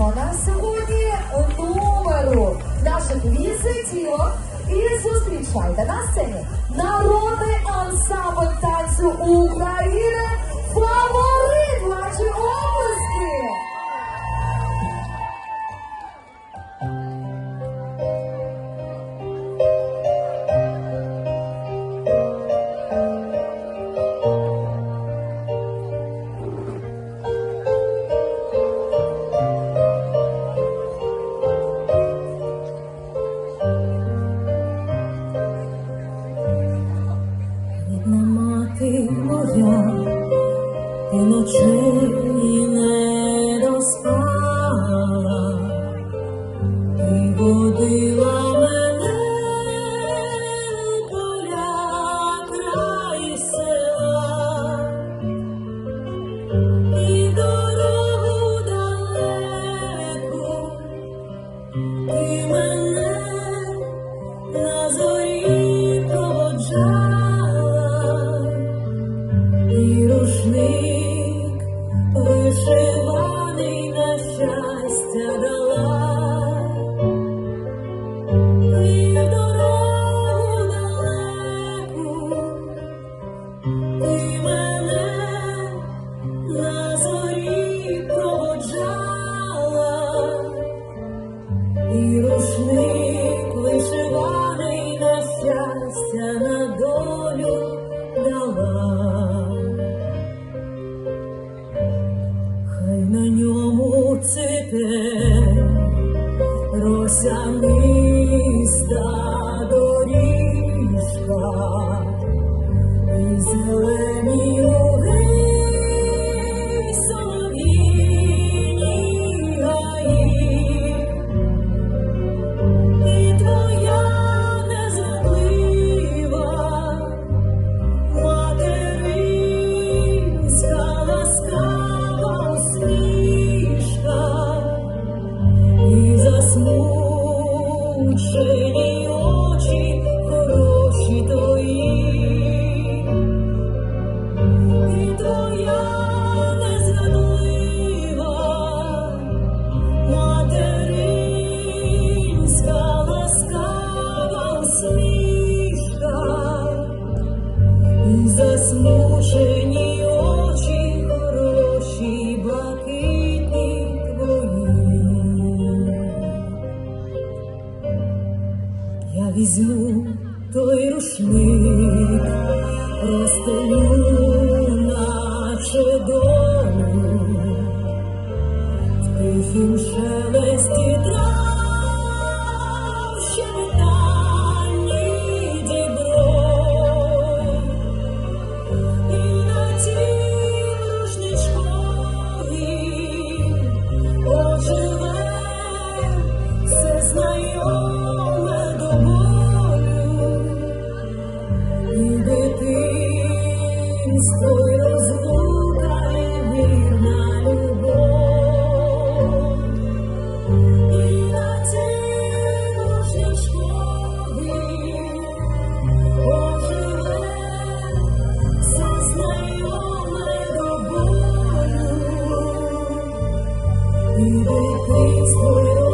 першого на сьогодні номеру наших візитівок. І зустрічайте на сцені народний ансамбль танцю України фаворит на зорі проводжала. І рушник вишиваний на щастя на долю дала. Хай на ньому цвіте росяниста доріжка і І твоя наче долю в тихім шелесті трав, ще метальні дібро. І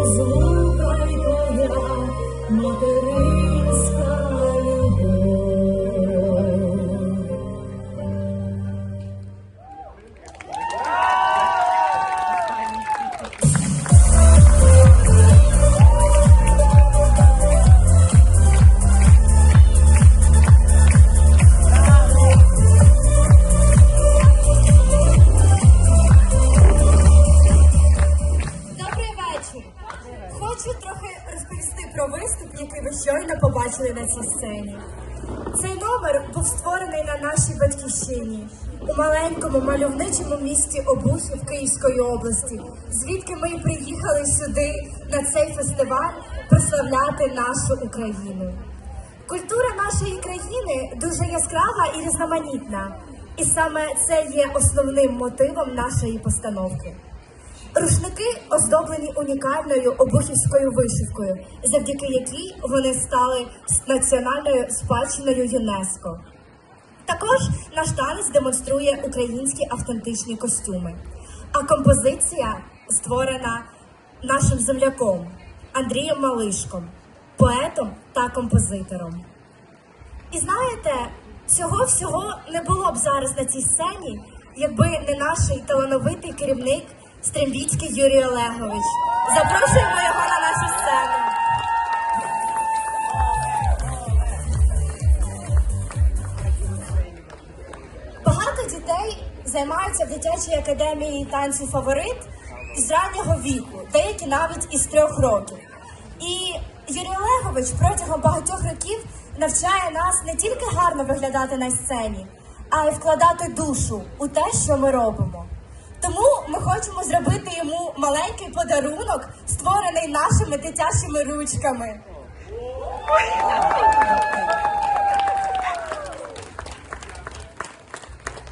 розлука, цій сцені. Цей номер був створений на нашій батьківщині у маленькому мальовничому місті Обухів Київської області, звідки ми приїхали сюди на цей фестиваль прославляти нашу Україну. Культура нашої країни дуже яскрава і різноманітна, і саме це є основним мотивом нашої постановки. Рушники оздоблені унікальною обухівською вишивкою, завдяки якій вони стали національною спадщиною ЮНЕСКО. Також наш танець демонструє українські автентичні костюми. А композиція створена нашим земляком Андрієм Малишком, поетом та композитором. І знаєте, цього всього не було б зараз на цій сцені, якби не наш талановитий керівник Стрембіцький Юрій Олегович. Запрошуємо його на нашу сцену. Багато дітей займаються в дитячій академії танцю фаворит з раннього віку, деякі навіть із трьох років. І Юрій Олегович протягом багатьох років навчає нас не тільки гарно виглядати на сцені, а й вкладати душу у те, що ми робимо. Тому ми хочемо зробити йому маленький подарунок, створений нашими дитячими ручками.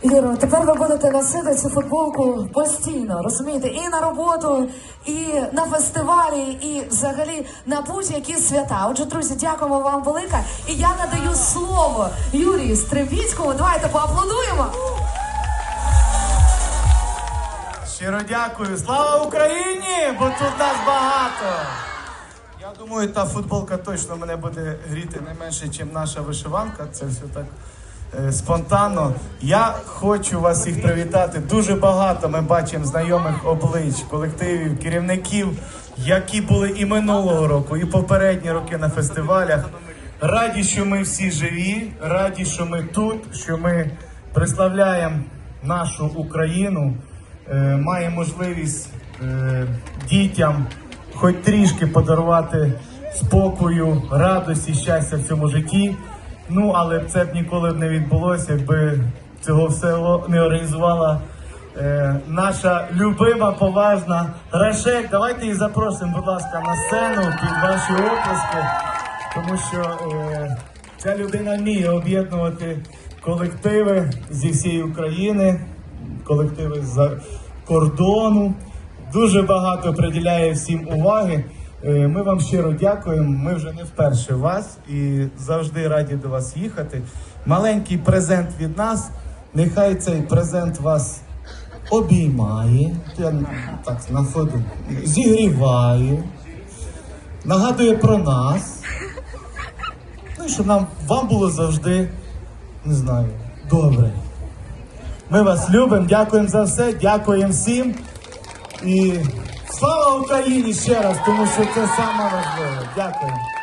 Юро, тепер ви будете носити цю футболку постійно, розумієте? І на роботу, і на фестивалі, і взагалі на будь-які свята. Отже, друзі, дякуємо вам велике. І я надаю слово Юрію Стрибіцькому. Давайте поаплодуємо. Щиро дякую. Слава Україні! Бо тут нас багато. Я думаю, та футболка точно мене буде гріти не менше, ніж наша вишиванка. Це все так е, спонтанно. Я хочу вас всіх привітати. Дуже багато ми бачимо знайомих облич, колективів, керівників, які були і минулого року, і попередні роки на фестивалях. Раді, що ми всі живі, раді, що ми тут, що ми прославляємо нашу Україну має можливість е, дітям хоч трішки подарувати спокою, радості, щастя в цьому житті. Ну, але це б ніколи не відбулося, якби цього всього не організувала е, наша любима, поважна Рашек. Давайте її запросимо, будь ласка, на сцену під ваші оплески, тому що е, ця людина вміє об'єднувати колективи зі всієї України колективи з кордону. Дуже багато приділяє всім уваги. Е, Ми вам щиро дякуємо. Ми вже не вперше вас і завжди раді до вас їхати. Маленький презент від нас. Нехай цей презент вас обіймає, так на ходу зігріває, нагадує про нас. Ну і щоб нам вам було завжди, не знаю, добре. Ми вас любимо, дякуємо за все, дякуємо всім. І слава Україні ще раз, тому що це саме важливе. Дякуємо.